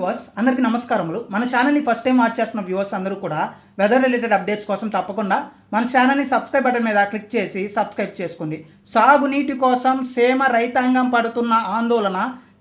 Viewers అందరికీ నమస్కారములు. మన ఛానల్ని ఫస్ట్ టైం వాచ్ చేస్తున్న వ్యూవర్స్ అందరూ కూడా వెదర్ రిలేటెడ్ అప్డేట్స్ కోసం తప్పకుండా మన ఛానల్ని సబ్స్క్రైబ్ బటన్ మీద క్లిక్ చేసి సబ్స్క్రైబ్ చేసుకోండి. సాగునీటి కోసం సేమ రైతాంగం పడుతున్న ఆందోళన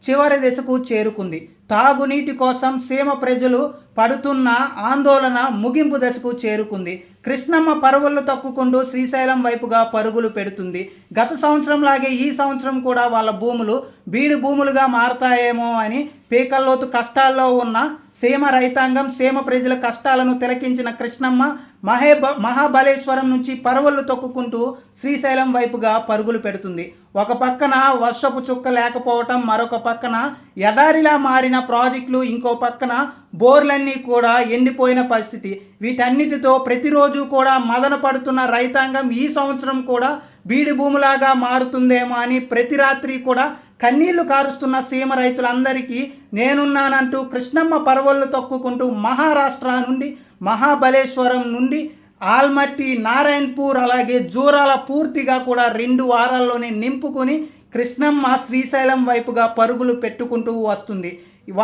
చివరి దశకు చేరుకుంది. తాగునీటి కోసం సీమ ప్రజలు పడుతున్న ఆందోళన ముగింపు దశకు చేరుకుంది. కృష్ణమ్మ పరుగులు తక్కుకుంటూ శ్రీశైలం వైపుగా పరుగులు పెడుతుంది. గత సంవత్సరం లాగే ఈ సంవత్సరం కూడా వాళ్ళ భూములు బీడు భూములుగా మారతాయేమో అని పీకల్లోతు కష్టాల్లో ఉన్న సీమ రైతాంగం సీమ ప్రజల కష్టాలను తిలకించిన కృష్ణమ్మ మహేబ మహాబలేశ్వరం నుంచి పరవళ్ళు తొక్కుకుంటూ శ్రీశైలం వైపుగా పరుగులు పెడుతుంది. ఒక పక్కన వర్షపు చుక్క లేకపోవటం మరొక పక్కన ఎడారిలా మారిన ప్రాజెక్టులు ఇంకో పక్కన బోర్లన్నీ కూడా ఎండిపోయిన పరిస్థితి. వీటన్నిటితో ప్రతిరోజు కూడా మదన పడుతున్న రైతాంగం ఈ సంవత్సరం కూడా బీడి భూములాగా మారుతుందేమో అని ప్రతి రాత్రి కూడా కన్నీళ్ళు కారుస్తున్న సీమ రైతులందరికీ నేనున్నానంటూ కృష్ణమ్మ పరవళ్ళు తొక్కుకుంటూ మహారాష్ట్ర నుండి మహాబలేశ్వరం నుండి ఆల్మట్టి నారాయణపూర్ అలాగే జూరాల పూర్తిగా కూడా రెండు వారాల్లోనే నింపుకొని కృష్ణమ్మ శ్రీశైలం వైపుగా పరుగులు పెట్టుకుంటూ వస్తుంది.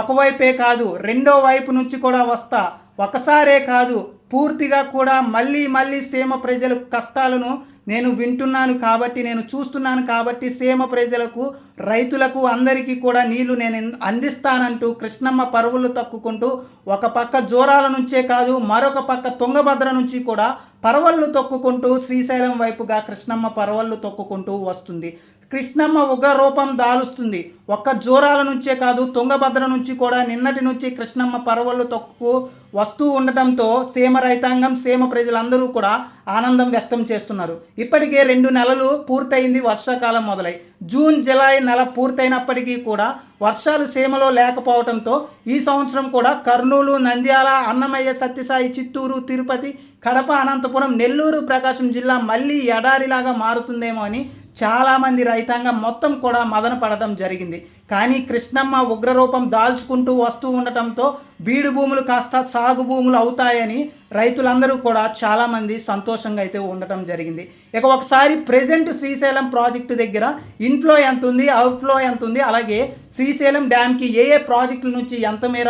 ఒకవైపే కాదు రెండో వైపు నుంచి కూడా వస్తా. ఒకసారే కాదు పూర్తిగా కూడా మళ్ళీ మళ్ళీ సీమ ప్రజల కష్టాలను నేను వింటున్నాను కాబట్టి నేను చూస్తున్నాను కాబట్టి సీమ ప్రజలకు రైతులకు అందరికీ కూడా నీళ్ళు నేను అందిస్తానంటూ కృష్ణమ్మ పరువులు తక్కుకుంటూ ఒక పక్క జోరాల నుంచే కాదు మరొక పక్క తుంగభద్ర నుంచి కూడా పరవళ్ళు తొక్కుకుంటూ శ్రీశైలం వైపుగా కృష్ణమ్మ పరవళ్ళు తొక్కుకుంటూ వస్తుంది. కృష్ణమ్మ ఉగ్ర రూపం దాలుస్తుంది. ఒక్క జోరాల నుంచే కాదు తుంగభద్ర నుంచి కూడా నిన్నటి నుంచి కృష్ణమ్మ పరవళ్ళు తొక్కు వస్తూ ఉండటంతో సీమ రైతాంగం సీమ ప్రజలందరూ కూడా ఆనందం వ్యక్తం చేస్తున్నారు. ఇప్పటికే రెండు నెలలు పూర్తయింది వర్షాకాలం మొదలై. జూన్ జులై నెల పూర్తయినప్పటికీ కూడా వర్షాలు సీమలో లేకపోవడంతో ఈ సంవత్సరం కూడా కర్నూలు నంద్యాల అన్నమయ్య సత్యసాయి చిత్తూరు తిరుపతి కడప అనంతపురం నెల్లూరు ప్రకాశం జిల్లా మళ్ళీ ఎడారిలాగా మారుతుందేమో అని చాలామంది రైతాంగం మొత్తం కూడా మదన పడటం జరిగింది. కానీ కృష్ణమ్మ ఉగ్రరూపం దాల్చుకుంటూ వస్తూ ఉండటంతో బీడు భూములు కాస్త సాగు భూములు అవుతాయని రైతులందరూ కూడా చాలామంది సంతోషంగా అయితే ఉండటం జరిగింది. ఇక ఒకసారి ప్రజెంట్ శ్రీశైలం ప్రాజెక్టు దగ్గర ఇన్ఫ్లో ఎంత ఉంది అవుట్ఫ్లో ఎంత ఉంది అలాగే శ్రీశైలం డ్యామ్కి ఏ ఏ ప్రాజెక్టుల నుంచి ఎంత మేర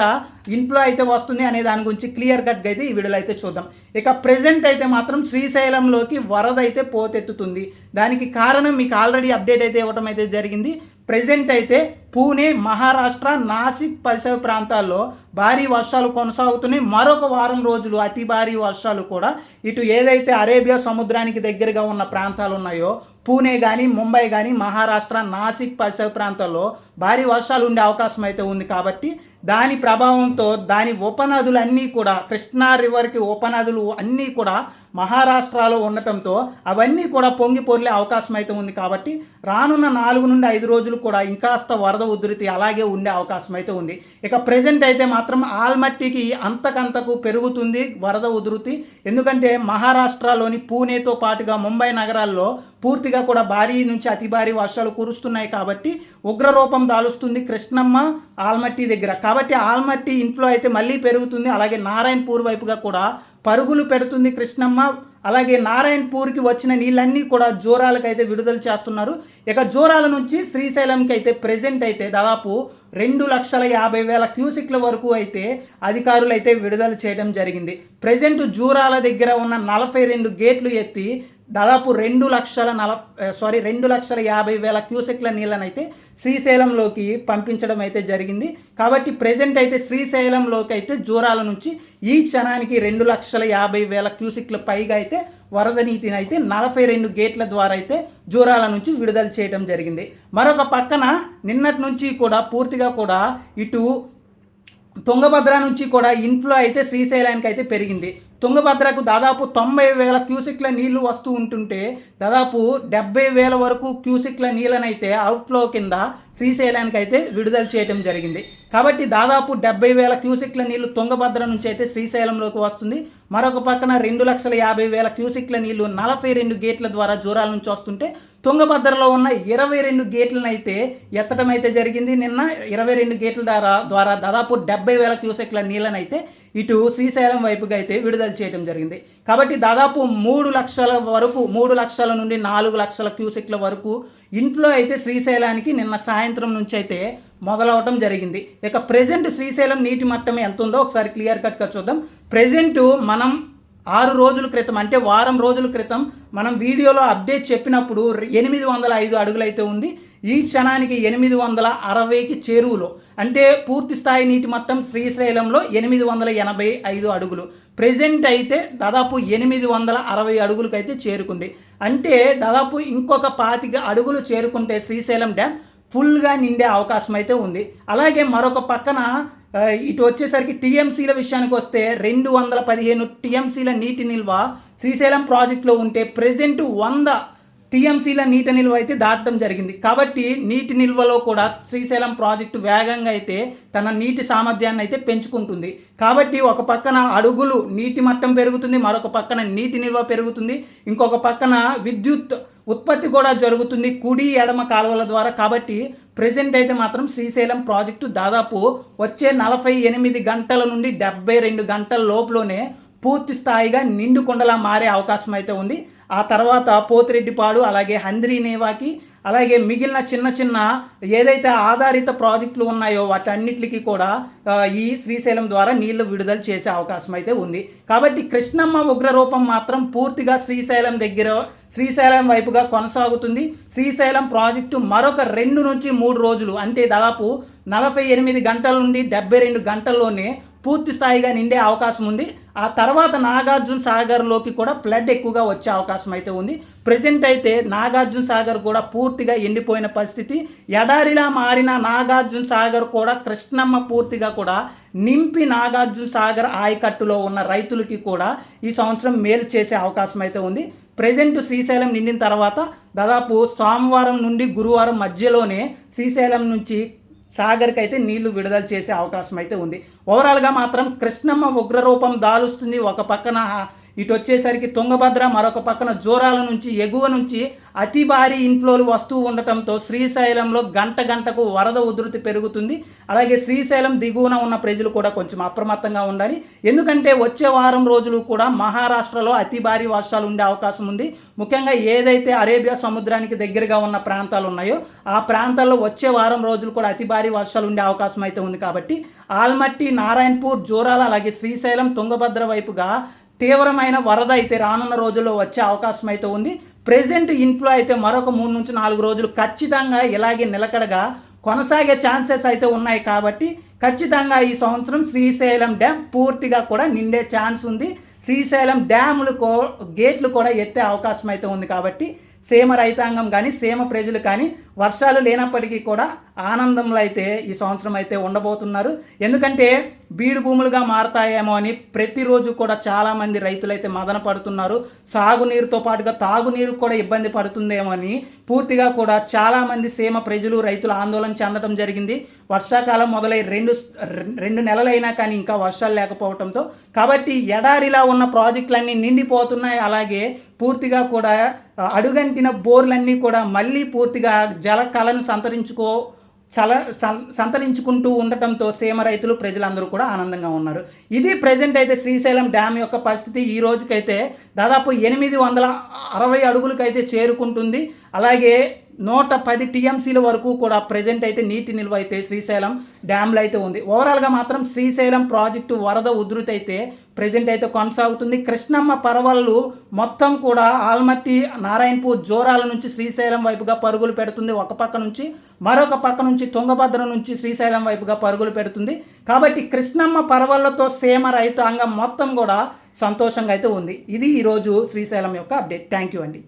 ఇన్ఫ్లో అయితే వస్తుంది అనే దాని గురించి క్లియర్ కట్గా అయితే ఈ వీడియోలో అయితే చూద్దాం. ఇక ప్రజెంట్ అయితే మాత్రం శ్రీశైలంలోకి వరద అయితే పోతెత్తుతుంది. దానికి కారణం మీకు ఆల్రెడీ అప్డేట్ అయితే ఇవ్వడం అయితే జరిగింది. ప్రజెంట్ అయితే పూణే మహారాష్ట్ర నాసిక్ పరిసర ప్రాంతాల్లో భారీ వర్షాలు కొనసాగుతున్నాయి. మరొక వారం రోజులు అతి భారీ వర్షాలు కూడా ఇటు ఏదైతే అరేబియా సముద్రానికి దగ్గరగా ఉన్న ప్రాంతాలు ఉన్నాయో పూణే కానీ ముంబై కానీ మహారాష్ట్ర నాసిక్ పరిసర ప్రాంతాల్లో భారీ వర్షాలు ఉండే అవకాశం అయితే ఉంది కాబట్టి దాని ప్రభావంతో దాని ఉపనదులు అన్నీ కూడా కృష్ణా రివర్కి ఉపనదులు అన్నీ కూడా మహారాష్ట్రలో ఉండటంతో అవన్నీ కూడా పొంగి పొర్లే అవకాశం అయితే ఉంది కాబట్టి రానున్న నాలుగు నుండి ఐదు రోజులు కూడా ఇంకాస్త వరద ఉధృతి అలాగే ఉండే అవకాశం అయితే ఉంది. ఇక ప్రజెంట్ అయితే మాత్రం ఆల్మట్టికి అంతకంతకు పెరుగుతుంది వరద ఉధృతి. ఎందుకంటే మహారాష్ట్రలోని పూణేతో పాటుగా ముంబై నగరాల్లో పూర్తిగా కూడా భారీ నుంచి అతి భారీ వర్షాలు కురుస్తున్నాయి కాబట్టి ఉగ్రరూపం దాలుస్తుంది కృష్ణమ్మ ఆల్మట్టి దగ్గర. కాబట్టి ఆల్మట్టి ఇంట్లో అయితే మళ్ళీ పెరుగుతుంది. అలాగే నారాయణపూర్ వైపుగా కూడా పరుగులు పెడుతుంది కృష్ణమ్మ. అలాగే నారాయణపూర్కి వచ్చిన నీళ్ళన్నీ కూడా జోరాలకు అయితే విడుదల చేస్తున్నారు. ఇక జోరాల నుంచి శ్రీశైలంకి అయితే ప్రజెంట్ అయితే దాదాపు రెండు లక్షల యాభై వేల క్యూసిక్ల వరకు అయితే అధికారులు అయితే విడుదల చేయడం జరిగింది. ప్రజెంట్ జూరాల దగ్గర ఉన్న నలభై రెండు గేట్లు ఎత్తి దాదాపు రెండు లక్షల నల సారీ రెండు లక్షల యాభై వేల క్యూసెక్ల నీళ్ళనైతే శ్రీశైలంలోకి పంపించడం అయితే జరిగింది. కాబట్టి ప్రజెంట్ అయితే శ్రీశైలంలోకి అయితే జూరాల నుంచి ఈ క్షణానికి రెండు లక్షల యాభై వేల క్యూసెక్ల పైగా అయితే వరద నీటిని అయితే నలభై రెండు గేట్ల ద్వారా అయితే జూరాల నుంచి విడుదల చేయడం జరిగింది. మరొక పక్కన నిన్నటి నుంచి కూడా పూర్తిగా కూడా ఇటు తుంగభద్ర నుంచి కూడా ఇన్ఫ్లో అయితే శ్రీశైలానికి అయితే పెరిగింది. తుంగభద్రకు దాదాపు తొంభై వేల క్యూసిక్ల నీళ్ళు వస్తూ ఉంటుంటే దాదాపు డెబ్బై వేల వరకు క్యూసిక్ల నీళ్ళనైతే అవుట్ఫ్లో కింద శ్రీశైలానికి అయితే విడుదల చేయడం జరిగింది. కాబట్టి దాదాపు డెబ్బై వేల క్యూసిక్ల నీళ్ళు తుంగభద్ర నుంచి అయితే శ్రీశైలంలోకి వస్తుంది. మరొక పక్కన రెండు లక్షల యాభై వేల క్యూసిక్ల నీళ్ళు నలభై రెండు గేట్ల ద్వారా జూరాల నుంచి వస్తుంటే తుంగభద్రలో ఉన్న ఇరవై రెండు గేట్లను అయితే ఎత్తడం అయితే జరిగింది. నిన్న ఇరవై రెండు గేట్ల ద్వారా ద్వారా దాదాపు డెబ్బై వేల క్యూసెక్ల నీళ్ళనైతే ఇటు శ్రీశైలం వైపుగా అయితే విడుదల చేయడం జరిగింది. కాబట్టి దాదాపు మూడు లక్షల వరకు మూడు లక్షల నుండి నాలుగు లక్షల క్యూసెక్ల వరకు ఇంట్లో అయితే శ్రీశైలానికి నిన్న సాయంత్రం నుంచి అయితే మొదలవటం జరిగింది. ఇక ప్రజెంట్ శ్రీశైలం నీటి మట్టం ఎంత ఉందో ఒకసారి క్లియర్ కట్గా చూద్దాం. ప్రజెంట్ మనం ఆరు రోజుల క్రితం అంటే వారం రోజుల క్రితం మనం వీడియోలో అప్డేట్ చెప్పినప్పుడు ఎనిమిది వందల ఐదు అడుగులైతే ఉంది. ఈ క్షణానికి ఎనిమిది వందల అరవైకి చేరువులో అంటే పూర్తి స్థాయి నీటి మట్టం శ్రీశైలంలో ఎనిమిది వందల ఎనభై ఐదు అడుగులు. ప్రజెంట్ అయితే దాదాపు ఎనిమిది వందల అరవై అడుగులకైతే చేరుకుంది. అంటే దాదాపు ఇంకొక పాతిక అడుగులు చేరుకుంటే శ్రీశైలం డ్యామ్ ఫుల్గా నిండే అవకాశం అయితే ఉంది. అలాగే మరొక పక్కన ఇటు వచ్చేసరికి టీఎంసీల విషయానికి వస్తే రెండు వందల పదిహేను టీఎంసీల నీటి నిల్వ శ్రీశైలం ప్రాజెక్టులో ఉంటే ప్రజెంట్ వంద టీఎంసీల నీటి నిల్వ అయితే దాటడం జరిగింది. కాబట్టి నీటి నిల్వలో కూడా శ్రీశైలం ప్రాజెక్టు వేగంగా అయితే తన నీటి సామర్థ్యాన్ని అయితే పెంచుకుంటుంది. కాబట్టి ఒక పక్కన అడుగులు నీటి మట్టం పెరుగుతుంది మరొక పక్కన నీటి నిల్వ పెరుగుతుంది ఇంకొక పక్కన విద్యుత్ ఉత్పత్తి కూడా జరుగుతుంది కుడి ఎడమ కాలువల ద్వారా. కాబట్టి ప్రజెంట్ అయితే మాత్రం శ్రీశైలం ప్రాజెక్టు దాదాపు వచ్చే నలభై ఎనిమిది గంటల నుండి డెబ్బై రెండు గంటల లోపులోనే పూర్తి స్థాయిగా నిండు కొండలా మారే అవకాశం అయితే ఉంది. ఆ తర్వాత పోతిరెడ్డిపాడు అలాగే హంద్రీ నేవాకి అలాగే మిగిలిన చిన్న చిన్న ఏదైతే ఆధారిత ప్రాజెక్టులు ఉన్నాయో వాటన్నిటికీ కూడా ఈ శ్రీశైలం ద్వారా నీళ్ళు విడుదల చేసే అవకాశం అయితే ఉంది. కాబట్టి కృష్ణమ్మ ఉగ్రరూపం మాత్రం పూర్తిగా శ్రీశైలం దగ్గర శ్రీశైలం వైపుగా కొనసాగుతుంది. శ్రీశైలం ప్రాజెక్టు మరొక రెండు నుంచి మూడు రోజులు అంటే దాదాపు నలభై ఎనిమిది గంటల నుండి డెబ్బై రెండు గంటల్లోనే పూర్తి స్థాయిగా నిండే అవకాశం ఉంది. ఆ తర్వాత నాగార్జున సాగర్లోకి కూడా ఫ్లడ్ ఎక్కువగా వచ్చే అవకాశం అయితే ఉంది. ప్రజెంట్ అయితే నాగార్జున సాగర్ కూడా పూర్తిగా ఎండిపోయిన పరిస్థితి. ఎడారిలా మారిన నాగార్జున సాగర్ కూడా కృష్ణమ్మ పూర్తిగా కూడా నింపి నాగార్జున సాగర్ ఆయకట్టులో ఉన్న రైతులకి కూడా ఈ సంవత్సరం మేలు చేసే అవకాశం అయితే ఉంది. ప్రజెంట్ శ్రీశైలం నిండిన తర్వాత దాదాపు సోమవారం నుండి గురువారం మధ్యలోనే శ్రీశైలం నుంచి సాగర్కి అయితే నీళ్ళు విడుదల చేసే అవకాశం అయితే ఉంది ఓవరాల్గా మాత్రం కృష్ణమ్మ ఉగ్రరూపం దాలుస్తుంది ఒక పక్కన. ఇటు వచ్చేసరికి తుంగభద్ర మరొక పక్కన జోరాల నుంచి ఎగువ నుంచి అతి భారీ ఇన్ఫ్లోలు వస్తూ ఉండటంతో శ్రీశైలంలో గంట గంటకు వరద ఉధృతి పెరుగుతుంది. అలాగే శ్రీశైలం దిగువన ఉన్న ప్రజలు కూడా కొంచెం అప్రమత్తంగా ఉండాలి. ఎందుకంటే వచ్చే వారం రోజులు కూడా మహారాష్ట్రలో అతి భారీ వర్షాలు ఉండే అవకాశం ఉంది. ముఖ్యంగా ఏదైతే అరేబియా సముద్రానికి దగ్గరగా ఉన్న ప్రాంతాలు ఉన్నాయో ఆ ప్రాంతాల్లో వచ్చే వారం రోజులు కూడా అతి భారీ వర్షాలు ఉండే అవకాశం అయితే ఉంది. కాబట్టి ఆల్మట్టి నారాయణపూర్ జోరాల అలాగే శ్రీశైలం తుంగభద్ర వైపుగా తీవ్రమైన వరద అయితే రానున్న రోజుల్లో వచ్చే అవకాశం అయితే ఉంది. ప్రెజెంట్ ఇన్ఫ్లో అయితే మరొక మూడు నుంచి నాలుగు రోజులు ఖచ్చితంగా ఇలాగే నిలకడగా కొనసాగే ఛాన్సెస్ అయితే ఉన్నాయి కాబట్టి ఖచ్చితంగా ఈ సంవత్సరం శ్రీశైలం డ్యామ్ పూర్తిగా కూడా నిండే ఛాన్స్ ఉంది. శ్రీశైలం డ్యాములు కో గేట్లు కూడా ఎత్తే అవకాశం అయితే ఉంది కాబట్టి సీమ రైతాంగం కానీ సీమ ప్రజలు కానీ వర్షాలు లేనప్పటికీ కూడా ఆనందంలో అయితే ఈ సంవత్సరం అయితే ఉండబోతున్నారు. ఎందుకంటే బీడు భూములుగా మారతాయేమో అని ప్రతిరోజు కూడా చాలామంది రైతులైతే మదన పడుతున్నారు. సాగునీరుతో పాటుగా తాగునీరు కూడా ఇబ్బంది పడుతుందేమో అని పూర్తిగా కూడా చాలామంది సీమ ప్రజలు రైతులు ఆందోళన చెందడం జరిగింది. వర్షాకాలం మొదలై రెండు రెండు నెలలైనా కానీ ఇంకా వర్షాలు లేకపోవడంతో కాబట్టి ఎడారిలా ఉన్న ప్రాజెక్టులన్నీ నిండిపోతున్నాయి. అలాగే పూర్తిగా కూడా అడుగంటిన బోర్లన్నీ కూడా మళ్ళీ పూర్తిగా జల కళను సంతరించుకో చల సంతరించుకుంటూ ఉండటంతో సీమ రైతులు ప్రజలందరూ కూడా ఆనందంగా ఉన్నారు. ఇది ప్రజెంట్ అయితే శ్రీశైలం డ్యామ్ యొక్క పరిస్థితి ఈ రోజుకైతే దాదాపు ఎనిమిది వందల అరవై అడుగులకైతే చేరుకుంటుంది. అలాగే నూట పది టీఎంసీల వరకు కూడా ప్రజెంట్ అయితే నీటి నిల్వ అయితే శ్రీశైలం డ్యామ్లో అయితే ఉంది. ఓవరాల్గా మాత్రం శ్రీశైలం ప్రాజెక్టు వరద ఉధృతి అయితే ప్రజెంట్ అయితే కొనసాగుతుంది. కృష్ణమ్మ పర్వాలు మొత్తం కూడా ఆల్మట్టి నారాయణపూర్ జోరాల నుంచి శ్రీశైలం వైపుగా పరుగులు పెడుతుంది. ఒక పక్క నుంచి మరొక పక్క నుంచి తుంగభద్ర నుంచి శ్రీశైలం వైపుగా పరుగులు పెడుతుంది. కాబట్టి కృష్ణమ్మ పర్వాలతో సీమ రైతాంగం మొత్తం కూడా సంతోషంగా అయితే ఉంది. ఇది ఈరోజు శ్రీశైలం యొక్క అప్డేట్ థ్యాంక్ యూ అండి.